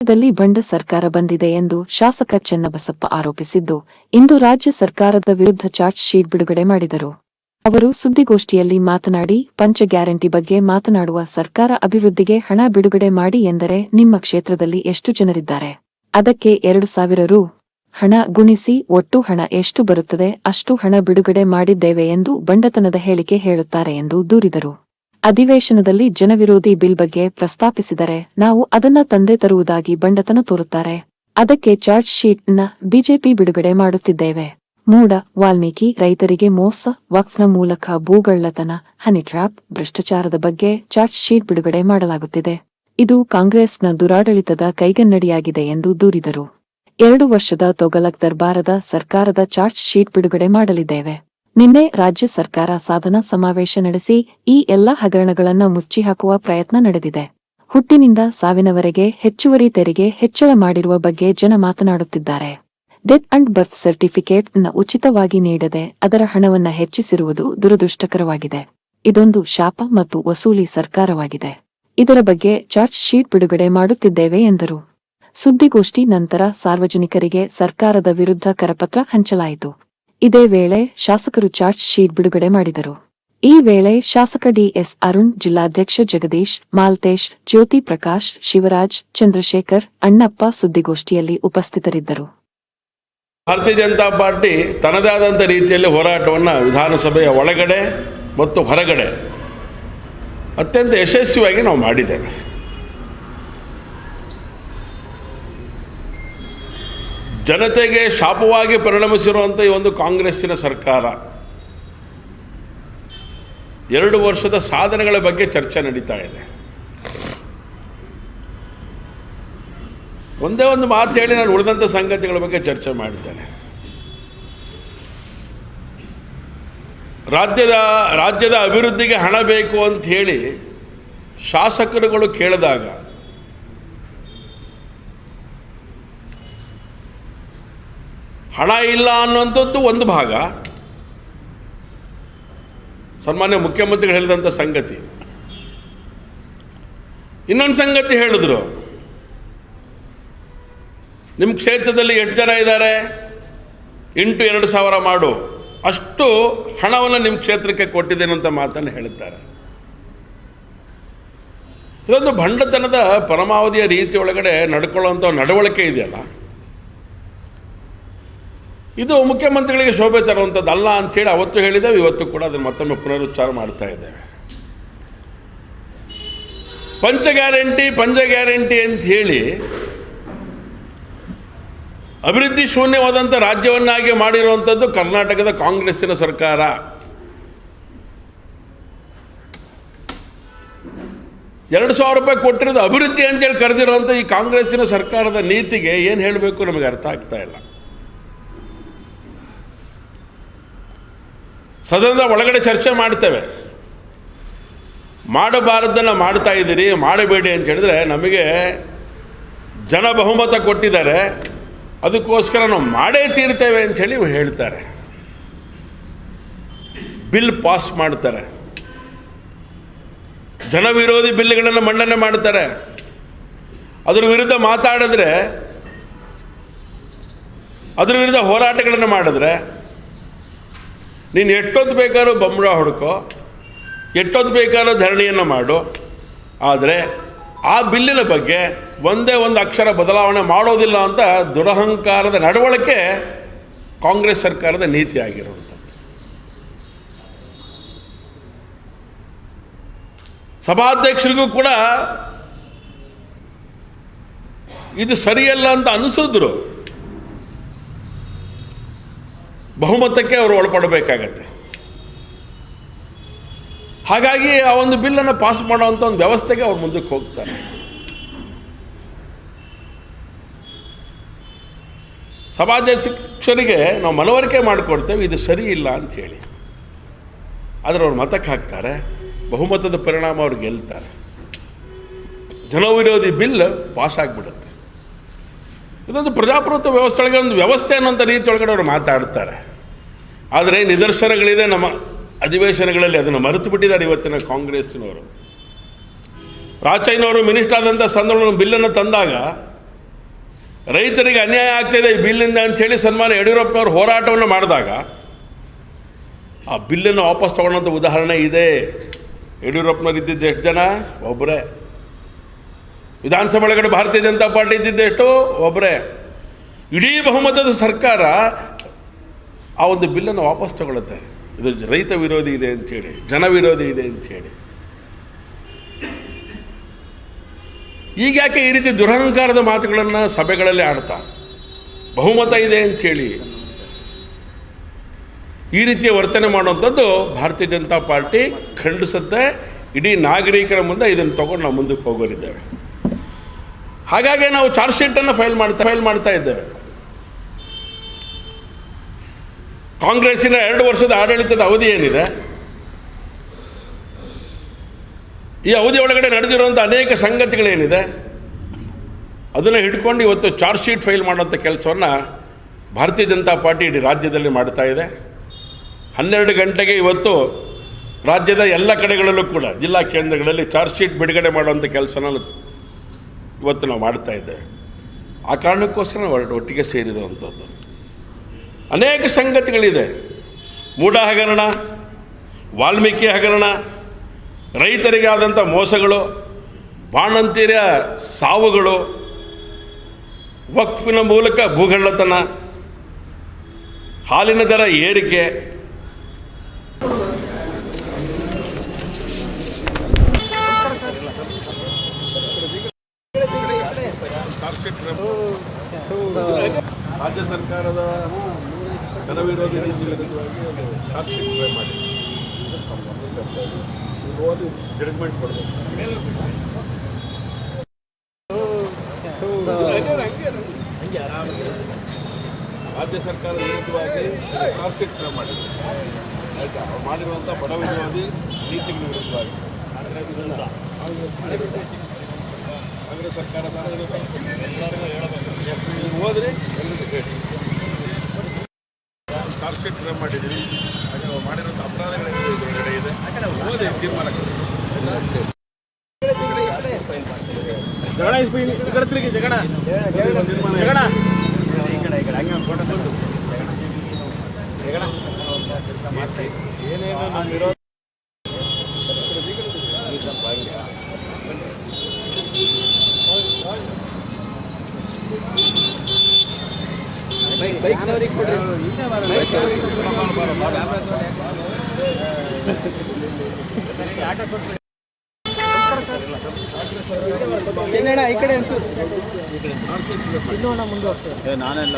ರಾಜ್ಯದಲ್ಲಿ ಬಂಡ ಸರ್ಕಾರ ಬಂದಿದೆ ಎಂದು ಶಾಸಕ ಚೆನ್ನಬಸಪ್ಪ ಆರೋಪಿಸಿದ್ದು, ಇಂದು ರಾಜ್ಯ ಸರ್ಕಾರದ ವಿರುದ್ಧ ಚಾರ್ಜ್ ಶೀಟ್ ಬಿಡುಗಡೆ ಮಾಡಿದರು. ಅವರು ಸುದ್ದಿಗೋಷ್ಠಿಯಲ್ಲಿ ಮಾತನಾಡಿ, ಪಂಚ ಗ್ಯಾರಂಟಿ ಬಗ್ಗೆ ಮಾತನಾಡುವ ಸರ್ಕಾರ ಅಭಿವೃದ್ಧಿಗೆ ಹಣ ಬಿಡುಗಡೆ ಮಾಡಿ ಎಂದರೆ ನಿಮ್ಮ ಕ್ಷೇತ್ರದಲ್ಲಿ ಎಷ್ಟು ಜನರಿದ್ದಾರೆ? ಅದಕ್ಕೆ ಎರಡು ಸಾವಿರ ರು. ಹಣ ಗುಣಿಸಿ ಒಟ್ಟು ಹಣ ಎಷ್ಟು ಬರುತ್ತದೆ, ಅಷ್ಟು ಹಣ ಬಿಡುಗಡೆ ಮಾಡಿದ್ದೇವೆ ಎಂದು ಬಂಡತನದ ಹೇಳಿಕೆ ಹೇಳುತ್ತಾರೆ ಎಂದು ದೂರಿದರು. ಅಧಿವೇಶನದಲ್ಲಿ ಜನವಿರೋಧಿ ಬಿಲ್ ಬಗ್ಗೆ ಪ್ರಸ್ತಾಪಿಸಿದರೆ ನಾವು ಅದನ್ನ ತಂದೆ ತರುವುದಾಗಿ ಬಂಡತನ ತೋರುತ್ತಾರೆ. ಅದಕ್ಕೆ ಚಾರ್ಜ್ನ ಬಿಜೆಪಿ ಬಿಡುಗಡೆ ಮಾಡುತ್ತಿದ್ದೇವೆ. ಮೂಡ ವಾಲ್ಮೀಕಿ ರೈತರಿಗೆ ಮೋಸ, ವಕ್ಫ್ನ ಮೂಲಕ ಭೂಗಳ್ಳತನ, ಹನಿ ಟ್ರ್ಯಾಪ್, ಭ್ರಷ್ಟಾಚಾರದ ಬಗ್ಗೆ ಚಾರ್ಜ್ ಶೀಟ್ ಬಿಡುಗಡೆ ಮಾಡಲಾಗುತ್ತಿದೆ. ಇದು ಕಾಂಗ್ರೆಸ್ನ ದುರಾಡಳಿತದ ಕೈಗನ್ನಡಿಯಾಗಿದೆ ಎಂದು ದೂರಿದರು. ಎರಡು ವರ್ಷದ ತೊಗಲಕ್ ದರ್ಬಾರದ ಸರ್ಕಾರದ ಚಾರ್ಜ್ ಶೀಟ್ ಬಿಡುಗಡೆ ಮಾಡಲಿದ್ದೇವೆ. ನಿನ್ನೆ ರಾಜ್ಯ ಸರ್ಕಾರ ಸಾಧನಾ ಸಮಾವೇಶ ನಡೆಸಿ ಈ ಎಲ್ಲಾ ಹಗರಣಗಳನ್ನ ಮುಚ್ಚಿಹಾಕುವ ಪ್ರಯತ್ನ ನಡೆದಿದೆ. ಹುಟ್ಟಿನಿಂದ ಸಾವಿನವರೆಗೆ ಹೆಚ್ಚುವರಿ ತೆರಿಗೆ ಹೆಚ್ಚಳ ಮಾಡಿರುವ ಬಗ್ಗೆ ಜನ ಮಾತನಾಡುತ್ತಿದ್ದಾರೆ. ಡೆತ್ ಅಂಡ್ ಬರ್ತ್ ಸರ್ಟಿಫಿಕೇಟ್ನ ಉಚಿತವಾಗಿ ನೀಡದೆ ಅದರ ಹಣವನ್ನು ಹೆಚ್ಚಿಸಿರುವುದು ದುರದೃಷ್ಟಕರವಾಗಿದೆ. ಇದೊಂದು ಶಾಪ ಮತ್ತು ವಸೂಲಿ ಸರ್ಕಾರವಾಗಿದೆ. ಇದರ ಬಗ್ಗೆ ಚಾರ್ಜ್ ಶೀಟ್ ಬಿಡುಗಡೆ ಮಾಡುತ್ತಿದ್ದೇವೆ ಎಂದರು. ಸುದ್ದಿಗೋಷ್ಠಿ ನಂತರ ಸಾರ್ವಜನಿಕರಿಗೆ ಸರ್ಕಾರದ ವಿರುದ್ಧ ಕರಪತ್ರ ಹಂಚಲಾಯಿತು. ಇದೇ ವೇಳೆ ಶಾಸಕರು ಚಾರ್ಜ್ ಶೀಟ್ ಬಿಡುಗಡೆ ಮಾಡಿದರು. ಈ ವೇಳೆ ಶಾಸಕ ಡಿಎಸ್ ಅರುಣ್, ಜಿಲ್ಲಾಧ್ಯಕ್ಷ ಜಗದೀಶ್, ಮಾಲ್ತೇಶ್, ಜ್ಯೋತಿ ಪ್ರಕಾಶ್, ಶಿವರಾಜ್, ಚಂದ್ರಶೇಖರ್, ಅಣ್ಣಪ್ಪ ಸುದ್ದಿಗೋಷ್ಠಿಯಲ್ಲಿ ಉಪಸ್ಥಿತರಿದ್ದರು. ಭಾರತೀಯ ಜನತಾ ಪಾರ್ಟಿ ತನ್ನದಾದಂಥ ರೀತಿಯಲ್ಲಿ ಹೋರಾಟವನ್ನು ವಿಧಾನಸಭೆಯ ಒಳಗಡೆ ಮತ್ತು ಹೊರಗಡೆ ಅತ್ಯಂತ ಯಶಸ್ವಿಯಾಗಿ ನಾವು ಮಾಡಿದ್ದೇವೆ. ಜನತೆಗೆ ಶಾಪವಾಗಿ ಪರಿಣಮಿಸಿರುವಂಥ ಈ ಒಂದು ಕಾಂಗ್ರೆಸ್ಸಿನ ಸರ್ಕಾರ. ಎರಡು ವರ್ಷದ ಸಾಧನೆಗಳ ಬಗ್ಗೆ ಚರ್ಚೆ ನಡೀತಾ ಇದೆ. ಒಂದೇ ಒಂದು ಮಾತು ಹೇಳಿ ನಾನು ಉಳಿದಂಥ ಸಂಗತಿಗಳ ಬಗ್ಗೆ ಚರ್ಚೆ ಮಾಡಿದ್ದೇನೆ. ರಾಜ್ಯದ ರಾಜ್ಯದ ಅಭಿವೃದ್ಧಿಗೆ ಹಣ ಬೇಕು ಅಂತ ಹೇಳಿ ಶಾಸಕರುಗಳು ಕೇಳಿದಾಗ ಹಣ ಇಲ್ಲ ಅನ್ನುವಂಥದ್ದು ಒಂದು ಭಾಗ. ಸನ್ಮಾನ್ಯ ಮುಖ್ಯಮಂತ್ರಿಗಳು ಹೇಳಿದಂಥ ಸಂಗತಿ. ಇನ್ನೊಂದು ಸಂಗತಿ ಹೇಳಿದ್ರು. ನಿಮ್ಮ ಕ್ಷೇತ್ರದಲ್ಲಿ ಎಷ್ಟು ಜನ ಇದ್ದಾರೆ. ಎಂಟು ಎರಡು ಸಾವಿರ ಮಾಡು. ಅಷ್ಟು ಹಣವನ್ನು ನಿಮ್ಮ ಕ್ಷೇತ್ರಕ್ಕೆ ಕೊಟ್ಟಿದ್ದೇನೆ ಅಂತ ಮಾತನ್ನು ಹೇಳುತ್ತಾರೆ ಇದೊಂದು ಭಂಡತನದ ಪರಮಾವಧಿಯ ರೀತಿ ಒಳಗಡೆ ನಡ್ಕೊಳ್ಳುವಂಥ ನಡವಳಿಕೆ ಇದೆಯಲ್ಲ. ಇದು ಮುಖ್ಯಮಂತ್ರಿಗಳಿಗೆ ಶೋಭೆ ತರುವಂಥದ್ದಲ್ಲ ಅಂಥೇಳಿ ಅವತ್ತು ಹೇಳಿದ್ದೇವೆ, ಇವತ್ತು ಕೂಡ ಅದನ್ನು ಮತ್ತೊಮ್ಮೆ ಪುನರುಚ್ಚಾರ ಮಾಡ್ತಾ ಇದ್ದೇವೆ. ಪಂಚ ಗ್ಯಾರಂಟಿ ಪಂಚ ಗ್ಯಾರಂಟಿ ಅಂತ ಹೇಳಿ ಅಭಿವೃದ್ಧಿ ಶೂನ್ಯವಾದಂಥ ರಾಜ್ಯವನ್ನಾಗಿ ಮಾಡಿರುವಂಥದ್ದು ಕರ್ನಾಟಕದ ಕಾಂಗ್ರೆಸ್ಸಿನ ಸರ್ಕಾರ. ಎರಡು ಸಾವಿರ ರೂಪಾಯಿ ಕೊಟ್ಟಿರೋದು ಅಭಿವೃದ್ಧಿ ಅಂತೇಳಿ ಕರೆದಿರುವಂಥ ಈ ಕಾಂಗ್ರೆಸ್ಸಿನ ಸರ್ಕಾರದ ನೀತಿಗೆ ಏನು ಹೇಳಬೇಕು ನಮಗೆ ಅರ್ಥ ಆಗ್ತಾ ಇಲ್ಲ. ಸದನದ ಒಳಗಡೆ ಚರ್ಚೆ ಮಾಡ್ತೇವೆ. ಮಾಡಬಾರದನ್ನು ಮಾಡ್ತಾ ಇದ್ದೀರಿ, ಮಾಡಬೇಡಿ ಅಂತ ಹೇಳಿದ್ರೆ ನಮಗೆ ಜನ ಬಹುಮತ ಕೊಟ್ಟಿದ್ದಾರೆ. ಅದಕ್ಕೋಸ್ಕರ ನಾವು ಮಾಡೇ ತೀರ್ತೇವೆ ಅಂತ ಹೇಳಿ ಹೇಳ್ತಾರೆ. ಬಿಲ್ ಪಾಸ್ ಮಾಡ್ತಾರೆ. ಜನವಿರೋಧಿ ಬಿಲ್ಗಳನ್ನು ಮಂಡನೆ ಮಾಡ್ತಾರೆ. ಅದರ ವಿರುದ್ಧ ಮಾತಾಡಿದ್ರೆ, ಅದರ ವಿರುದ್ಧ ಹೋರಾಟಗಳನ್ನು ಮಾಡಿದ್ರೆ ನೀನು ಎಷ್ಟೊತ್ತು ಬೇಕಾದ್ರೂ ಬಂಬಳ ಹುಡುಕೋ, ಎಷ್ಟೊತ್ತು ಬೇಕಾದ್ರೂ ಧರಣಿಯನ್ನು ಮಾಡು. ಆದರೆ ಆ ಬಿಲ್ಲಿನ ಬಗ್ಗೆ ಒಂದೇ ಒಂದು ಅಕ್ಷರ ಬದಲಾವಣೆ ಮಾಡೋದಿಲ್ಲ ಅಂತ ದುರಹಂಕಾರದ ನಡವಳಿಕೆ ಕಾಂಗ್ರೆಸ್ ಸರ್ಕಾರದ ನೀತಿ ಆಗಿರುವಂಥದ್ದು ಸಭಾಧ್ಯಕ್ಷರಿಗೂ ಕೂಡ ಇದು ಸರಿಯಲ್ಲ ಅಂತ ಅನಿಸಿದ್ರು. ಬಹುಮತಕ್ಕೆ ಅವರು ಒಳಪಡಬೇಕಾಗತ್ತೆ. ಹಾಗಾಗಿ ಆ ಒಂದು ಬಿಲ್ಲನ್ನು ಪಾಸ್ ಮಾಡುವಂಥ ಒಂದು ವ್ಯವಸ್ಥೆಗೆ ಅವ್ರು ಮುಂದಕ್ಕೆ ಹೋಗ್ತಾರೆ. ಸಭಾಧ್ಯಕ್ಷರಿಗೆ ನಾವು ಮನವರಿಕೆ ಮಾಡಿಕೊಡ್ತೇವೆ, ಇದು ಸರಿ ಇಲ್ಲ ಅಂತ ಹೇಳಿ. ಆದರೆ ಅವ್ರು ಮತಕ್ಕೆ ಹಾಕ್ತಾರೆ, ಬಹುಮತದ ಪರಿಣಾಮ ಅವ್ರು ಗೆಲ್ತಾರೆ. ಜನವಿರೋಧಿ ಬಿಲ್ ಪಾಸ್ ಆಗಿಬಿಡುತ್ತೆ. ಇದೊಂದು ಪ್ರಜಾಪ್ರಭುತ್ವ ವ್ಯವಸ್ಥೆ ಒಳಗೆ ಒಂದು ವ್ಯವಸ್ಥೆ ಅನ್ನೋಂಥ ರೀತಿಯೊಳಗಡೆ ಅವರು ಮಾತಾಡ್ತಾರೆ. ಆದರೆ ನಿದರ್ಶನಗಳಿದೆ ನಮ್ಮ ಅಧಿವೇಶನಗಳಲ್ಲಿ. ಅದನ್ನು ಮರೆತು ಬಿಟ್ಟಿದ್ದಾರೆ ಇವತ್ತಿನ ಕಾಂಗ್ರೆಸ್ನವರು. ರಾಚಯ್ಯನವರು ಮಿನಿಸ್ಟರ್ ಆದಂಥ ಸಂದರ್ಭ ಬಿಲ್ಲನ್ನು ತಂದಾಗ, ರೈತರಿಗೆ ಅನ್ಯಾಯ ಆಗ್ತಾಯಿದೆ ಈ ಬಿಲ್ಲಿಂದ ಅಂಥೇಳಿ ಸನ್ಮಾನ ಯಡಿಯೂರಪ್ಪನವರು ಹೋರಾಟವನ್ನು ಮಾಡಿದಾಗ, ಆ ಬಿಲ್ಲನ್ನು ವಾಪಸ್ ತಗೊಳ್ಳೋಂಥ ಉದಾಹರಣೆ ಇದೆ. ಯಡಿಯೂರಪ್ಪನವ್ರು ಇದ್ದಿದ್ದು ಎಷ್ಟು ಜನ? ಒಬ್ಬರೇ ವಿಧಾನಸಭೆ ಒಳಗಡೆ ಭಾರತೀಯ ಜನತಾ ಪಾರ್ಟಿ ಇದ್ದಿದ್ದು ಎಷ್ಟು? ಒಬ್ಬರೇ ಇಡೀ ಬಹುಮತದ ಸರ್ಕಾರ ಆ ಒಂದು ಬಿಲ್ಲನ್ನು ವಾಪಸ್ ತಗೊಳುತ್ತೆ ಇದು ರೈತ ವಿರೋಧಿ ಇದೆ ಅಂತ ಹೇಳಿ, ಜನ ವಿರೋಧಿ ಇದೆ ಅಂಥೇಳಿ ಈಗ ಯಾಕೆ ಈ ರೀತಿ ದುರಹಂಕಾರದ ಮಾತುಗಳನ್ನು ಸಭೆಗಳಲ್ಲಿ ಆಡ್ತಾ? ಬಹುಮತ ಇದೆ ಅಂತ ಹೇಳಿ. ಈ ರೀತಿಯ ವರ್ತನೆ ಮಾಡುವಂಥದ್ದು ಭಾರತೀಯ ಜನತಾ ಪಾರ್ಟಿ ಖಂಡಿಸುತ್ತೆ. ಇಡೀ ನಾಗರಿಕರ ಮುಂದೆ ಇದನ್ನು ತಗೊಂಡು ನಾವು ಮುಂದಕ್ಕೆ ಹೋಗೋರಿದ್ದೇವೆ. ಹಾಗಾಗಿ ನಾವು ಚಾರ್ಜ್ ಶೀಟನ್ನು ಫೈಲ್ ಮಾಡ್ತಾ ಫೈಲ್ ಮಾಡ್ತಾ ಇದ್ದೇವೆ. ಕಾಂಗ್ರೆಸ್ಸಿನ ಎರಡು ವರ್ಷದ ಆಡಳಿತದ ಅವಧಿ ಏನಿದೆ? ಈ ಅವಧಿ ಒಳಗಡೆ ನಡೆದಿರುವಂಥ ಅನೇಕ ಸಂಗತಿಗಳೇನಿದೆ? ಅದನ್ನು ಹಿಡ್ಕೊಂಡು ಇವತ್ತು ಚಾರ್ಜ್ ಶೀಟ್ ಫೈಲ್ ಮಾಡುವಂಥ ಕೆಲಸವನ್ನು ಭಾರತೀಯ ಜನತಾ ಪಾರ್ಟಿ ಇಡೀ ರಾಜ್ಯದಲ್ಲಿ ಮಾಡ್ತಾ ಇದೆ. ಹನ್ನೆರಡು ಗಂಟೆಗೆ ಇವತ್ತು ರಾಜ್ಯದ ಎಲ್ಲ ಕಡೆಗಳಲ್ಲೂ ಕೂಡ, ಜಿಲ್ಲಾ ಕೇಂದ್ರಗಳಲ್ಲಿ ಚಾರ್ಜ್ ಶೀಟ್ ಬಿಡುಗಡೆ ಮಾಡುವಂಥ ಕೆಲಸನ ಇವತ್ತು ನಾವು ಮಾಡ್ತಾ ಇದ್ದೇವೆ. ಆ ಕಾರಣಕ್ಕೋಸ್ಕರ ಒಟ್ಟಿಗೆ ಸೇರಿರುವಂಥದ್ದು ಅನೇಕ ಸಂಗತಿಗಳಿದೆ. ಮೂಢ ಹಗರಣ, ವಾಲ್ಮೀಕಿ ಹಗರಣ ರೈತರಿಗೆ ಆದಂಥ ಮೋಸಗಳು, ಬಾಣಂತಿರ ಸಾವುಗಳು, ವಕ್ಫಿನ ಮೂಲಕ ಭೂಗಳ್ಳತನ, ಹಾಲಿನ ದರ ಏರಿಕೆ. ರಾಜ್ಯ ಸರ್ಕಾರದ ಒಂದು ಮಾಡಿ ಓದಿ ಕೊಡಬೇಕು. ರಾಜ್ಯ ಸರ್ಕಾರದ ವಿರುದ್ಧವಾಗಿ ಪ್ಲಾಸ್ಟಿಕ್ ಕ್ರಮ ಮಾಡಿದೆ ಮಾಡಿ ಆಯ್ತಾ? ಅವ್ರು ಮಾಡಿರುವಂಥ ಬಡ ವಿರೋಧಿ ನೀತಿಗಳ ವಿರುದ್ಧವಾಗಿ. ಕಾಂಗ್ರೆಸ್ ಸರ್ಕಾರ ಎಲ್ಲರಿಗೂ ಹೇಳಬೇಕು. ಹೋದ್ರಿ ಎಲ್ಲರಿಗೂ ಹೇಳಿ ಚಾರ್ಜ್ ಶೀಟ್ ಫ್ರೇಮ್ ಮಾಡಿದ್ದೀವಿ. ಹಾಗೆ ಮಾಡಿರೋಂಥ ಅಪರಾಧಗಳೇನಿದೆ ಇದೆ. ಓದಿ ತೀರ್ಮಾನ ಏನೇನು ಈ ಕಡೆ ಅಂತೂ ಇನ್ನೂ ಮುಂದೆ ನಾನೆಲ್ಲ